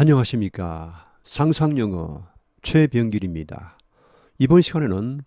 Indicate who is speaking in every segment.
Speaker 1: 안녕하십니까. 상상영어 최병길입니다. 이번 시간에는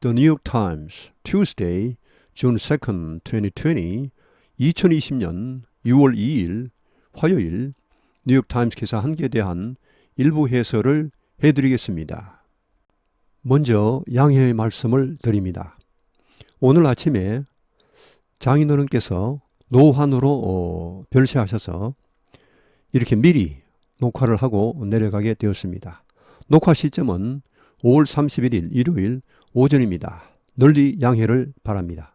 Speaker 1: The New York Times Tuesday, June 2nd, 2020 2020년 6월 2일 화요일 뉴욕 타임스 기사 한 개에 대한 일부 해설을 해드리겠습니다. 먼저 양해의 말씀을 드립니다. 오늘 아침에 장인어른께서 노환으로 어, 별세하셔서 이렇게 미리 녹화를 하고 내려가게 되었습니다. 녹화 시점은 5월 31일 일요일 오전입니다. 널리 양해를 바랍니다.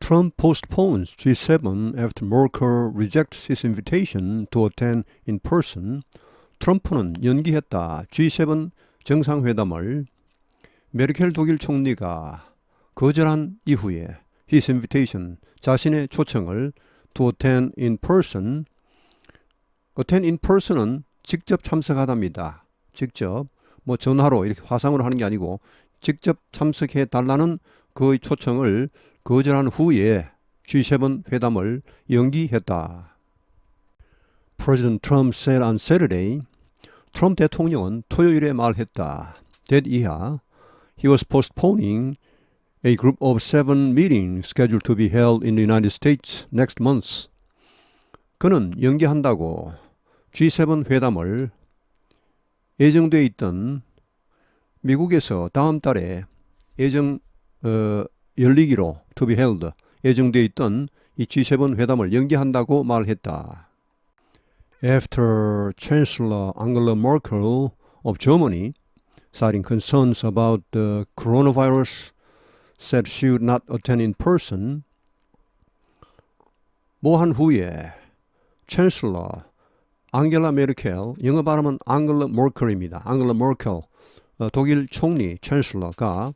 Speaker 1: Trump postpones G7 after Merkel rejects his invitation to attend in person. 트럼프는 연기했다. G7 정상회담을 메르켈 독일 총리가 거절한 이후에 his invitation 자신의 초청을 to attend in person attend in person은 직접 참석하답니다. 직접 뭐 전화로 이렇게 화상으로 하는 게 아니고 직접 참석해 달라는 그 초청을 거절한 후에 G7 회담을 연기했다. President Trump said on Saturday, 트럼프 대통령은 토요일에 말했다. that 이하, he was postponing a group of seven meetings scheduled to be held in the United States next month. 그는 연기한다고 G7 회담을 예정돼 있던 미국에서 다음 달에 예정 어, 열리기로 to be held 예정돼 있던 이 G7 회담을 연기한다고 말했다. After Chancellor Angela Merkel of Germany citing concerns about the coronavirus said she would not attend in person 뭐한 후에 Chancellor 앙겔라 메르켈, 영어 발음은 앙글라 머클입니다. 앙글라 어, 독일 총리 챈슬러가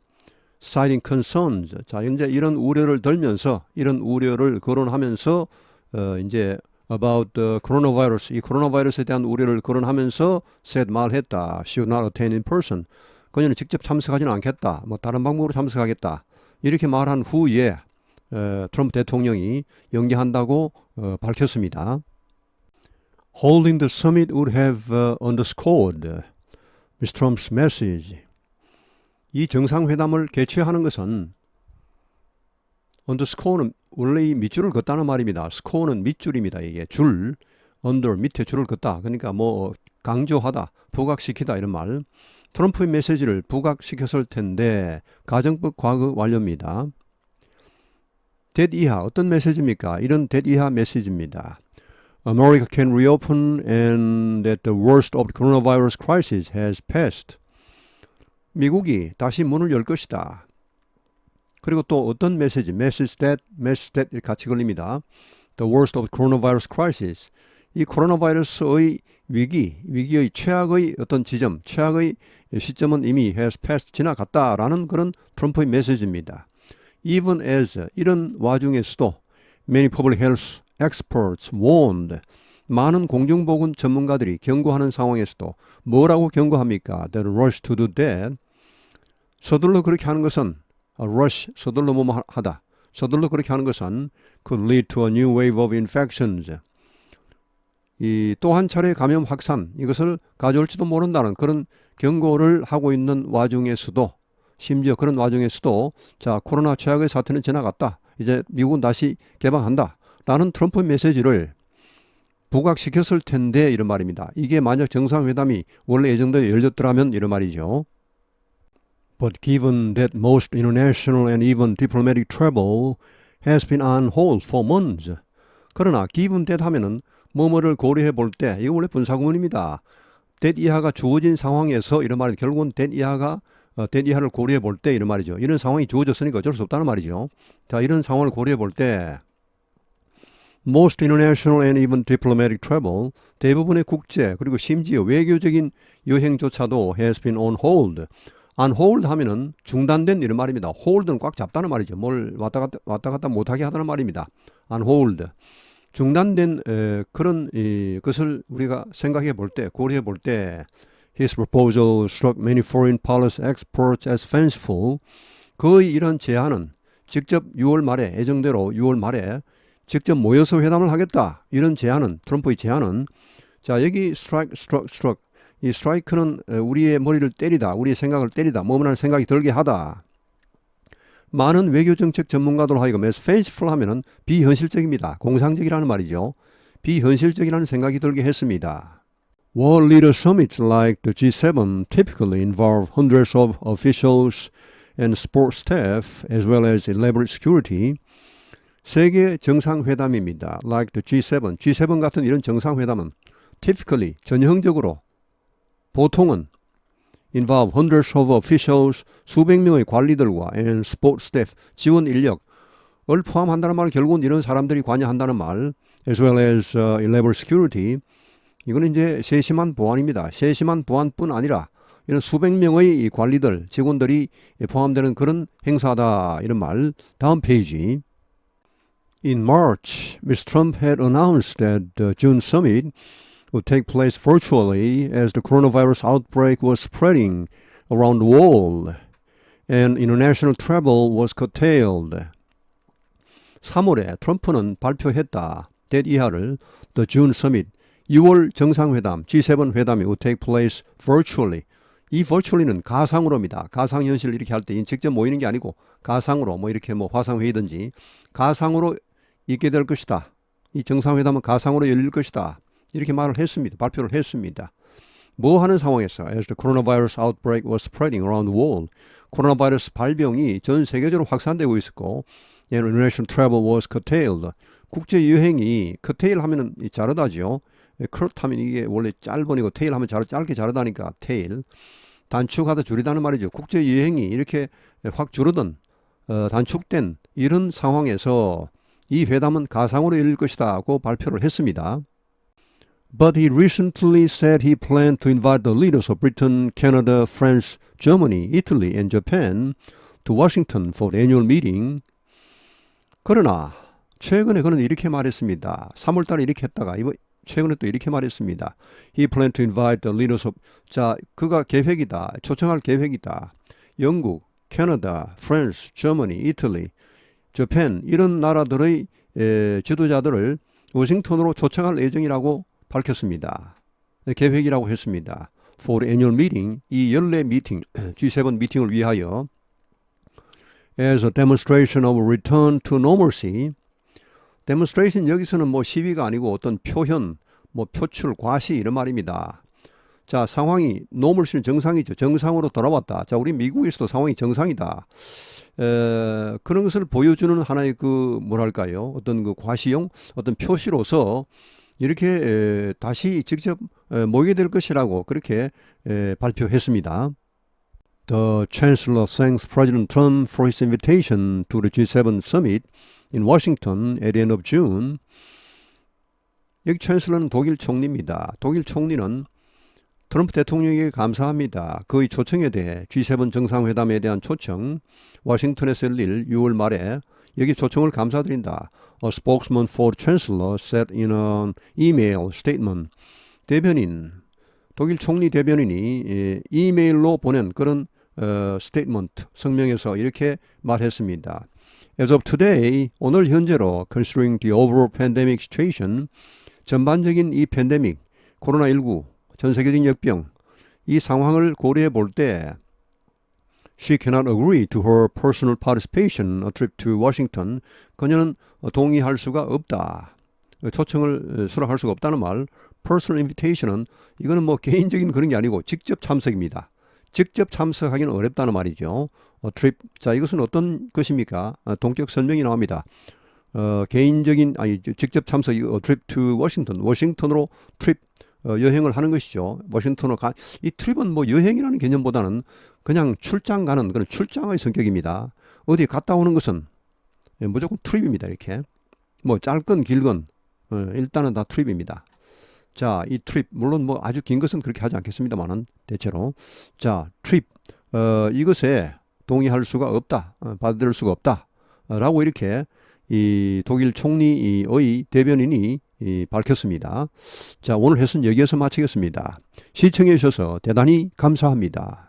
Speaker 1: citing concerns. 자, 이제 이런 우려를 들면서 이런 우려를 거론하면서 어, 이제 about the coronavirus, 이 코로나 바이러스에 대한 우려를 거론하면서 said 말했다. She would not attend in person. 그녀는 직접 참석하지는 않겠다. 뭐 다른 방법으로 참석하겠다. 이렇게 말한 후에 어, 트럼프 대통령이 연기한다고 어, 밝혔습니다. Holding the summit would have uh, underscored Ms. Trump's message. 이 정상회담을 개최하는 것은 underscore는 원래 이 밑줄을 긋다는 말입니다. score는 밑줄입니다. 이게 줄, under 밑에 줄을 긋다. 그러니까 뭐 강조하다, 부각시키다 이런 말. 트럼프의 메시지를 부각시켰을 텐데 가정법 과거 완료입니다. that 이하 어떤 메시지입니까? 이런 that 이하 메시지입니다. America can reopen and that the worst of the coronavirus crisis has passed. 미국이 다시 문을 열 것이다. 그리고 또 어떤 메시지, message that, message that 같이 걸립니다. The worst of the coronavirus crisis. 이 코로나 바이러스의 위기, 위기의 최악의 어떤 지점, 최악의 시점은 이미 has passed 지나갔다라는 그런 트럼프의 메시지입니다. Even as 이런 와중에서도 many public health experts warned 많은 공중보건 전문가들이 경고하는 상황에서도 뭐라고 경고합니까? That rush to do that. 서둘러 그렇게 하는 것은 rush 서둘러 뭐 하다. 서둘러 그렇게 하는 것은 could lead to a new wave of infections. 이 또 한 차례 감염 확산 이것을 가져올지도 모른다는 그런 경고를 하고 있는 와중에서도 심지어 그런 와중에서도 자 코로나 최악의 사태는 지나갔다. 이제 미국은 다시 개방한다. 라는 트럼프 메시지를 부각시켰을 텐데 이런 말입니다. 이게 만약 정상회담이 원래 예정대로 열렸더라면 이런 말이죠. But given that most international and even diplomatic travel has been on hold for months. 그러나 given that 하면은 뭐뭐를 고려해 볼 때 이거 원래 분사구문입니다. that 이하가 주어진 상황에서 이런 말이 결국은 that 이하가 어, that 이하를 고려해 볼 때 이런 말이죠. 이런 상황이 주어졌으니까 어쩔 수 없다는 말이죠. 자, 이런 상황을 고려해 볼 때 most international and even diplomatic travel 대부분의 국제 그리고 심지어 외교적인 여행조차도 has been on hold. on hold 하면은 중단된 이런 말입니다. hold는 꽉 잡다는 말이죠. 뭘 왔다 갔다 왔다 갔다 못하게 하다는 말입니다. on hold. 중단된 에, 그런 이, 것을 우리가 생각해 볼 때, 고려해 볼 때, his proposal struck many foreign policy experts as fanciful. 그의 이런 제안은 직접 6월 말에 예정대로 6월 말에 직접 모여서 회담을 하겠다. 이런 제안은 트럼프의 제안은 자, 여기 strike, struck, struck. 이 어, 우리의 머리를 때리다, 우리의 생각을 때리다, 뭐뭐라는 생각이 들게 하다. 많은 외교 정책 전문가들 하여금 as fanciful 하면은 비현실적입니다. 공상적이라는 말이죠. 비현실적이라는 생각이 들게 했습니다. World leader summits like the G7 typically involve hundreds of officials and support staff as well as elaborate security. 세계 정상회담입니다. Like the G7, G7 같은 이런 정상회담은 typically 전형적으로 보통은 involve hundreds of officials 수백 명의 관리들과 and support staff 지원 인력 을 포함한다는 말 결국은 이런 사람들이 관여한다는 말 as well as uh, elaborate security. 이거는 이제 세심한 보안입니다. 세심한 보안뿐 아니라 이런 수백 명의 이 관리들 직원들이 포함되는 그런 행사다. 이런 말. 다음 페이지 In March, Ms. Trump had announced that the June summit would take place virtually as the coronavirus outbreak was spreading around the world and international travel was curtailed. 3월에 트럼프는 발표했다. that 이하를 The June Summit 6월 정상회담 G7 회담이 would take place virtually 이 virtually는 가상으로입니다. 가상현실 이렇게 할 때 직접 모이는 게 아니고 가상으로 뭐 이렇게 뭐 화상회의든지 가상으로 있게 될 것이다. 이 정상회담은 가상으로 열릴 것이다. 이렇게 말을 했습니다. 발표를 했습니다. 뭐 하는 상황에서 as the coronavirus outbreak was spreading around the world 코로나 바이러스 발병이 전 세계적으로 확산되고 있었고 international travel was curtailed 국제 여행이 curtail 하면은 이 자르다죠. 그렇다면 이게 원래 짧은이고 tail 하면 잘 짧게 자르다니까 tail 단축하다 줄이다는 말이죠. 국제 여행이 이렇게 확 줄어든 어, 단축된 이런 상황에서 이 회담은 가상으로 열릴 것이다고 발표를 했습니다. But he recently said he planned to invite the leaders of Britain, Canada, France, Germany, Italy, and Japan to Washington for the annual meeting. 그러나 최근에 그는 이렇게 말했습니다. 3월 달에 이렇게 했다가 이번 최근에 또 이렇게 말했습니다. He planned to invite the leaders of 자 그가 계획이다. 초청할 계획이다. 영국, 캐나다, 프랑스, 저머니, 이탈리, 저펜 이런 나라들의 에, 지도자들을 워싱턴으로 초청할 예정이라고 밝혔습니다. 네, 계획이라고 했습니다. For annual meeting, 이 연례 미팅, G7 미팅을 위하여 as a demonstration of return to normalcy. demonstration 여기서는 뭐 시위가 아니고 어떤 표현, 뭐 표출, 과시 이런 말입니다. 자, 상황이 normalcy는 정상이죠. 정상으로 돌아왔다. 자, 우리 미국에서도 상황이 정상이다. 에, 그런 것을 보여주는 하나의 그 뭐랄까요? 어떤 그 과시용, 어떤 표시로서 이렇게 에, 다시 직접 에, 모이게 될 것이라고 그렇게 에, 발표했습니다. The Chancellor thanks President Trump for his invitation to the G7 summit in Washington at the end of June. 여기 챈슬러는 독일 총리입니다. 독일 총리는 트럼프 대통령에게 감사합니다. 그의 초청에 대해 G7 정상회담에 대한 초청, 워싱턴에서 열릴 6월 말에 여기 초청을 감사드린다. A spokesman for Chancellor said in an email statement. 대변인, 독일 총리 대변인이 예, 이메일로 보낸 그런 어, 스테이트먼트 성명에서 이렇게 말했습니다. As of today, 오늘 현재로 considering the overall pandemic situation, 전반적인 이 팬데믹, 코로나19, 전 세계적인 역병, 이 상황을 고려해 볼 때 She cannot agree to her personal participation a trip to Washington. 그녀는 동의할 수가 없다. 초청을 수락할 수가 없다는 말. Personal invitation은 이거는 뭐 개인적인 그런 게 아니고 직접 참석입니다. 직접 참석하기는 어렵다는 말이죠. 어, 트립. 자, 이것은 어떤 것입니까? 어, 동격 설명이 나옵니다. 어, 개인적인 아니 직접 참석 어, 트립 투 워싱턴. 워싱턴으로 트립 어, 여행을 하는 것이죠. 워싱턴으로 가. 이 트립은 뭐 여행이라는 개념보다는 그냥 출장 가는 그런 출장의 성격입니다. 어디 갔다 오는 것은 예, 무조건 트립입니다. 이렇게. 뭐 짧건 길건 어, 일단은 다 트립입니다. 자, 이 트립 물론 뭐 아주 긴 것은 그렇게 하지 않겠습니다만은 대체로 자, 트립 어, 이것에 동의할 수가 없다. 어, 받아들일 수가 없다. 어, 라고 이렇게 이 독일 총리의 대변인이 이 밝혔습니다. 자, 오늘 해선 여기에서 마치겠습니다. 시청해 주셔서 대단히 감사합니다.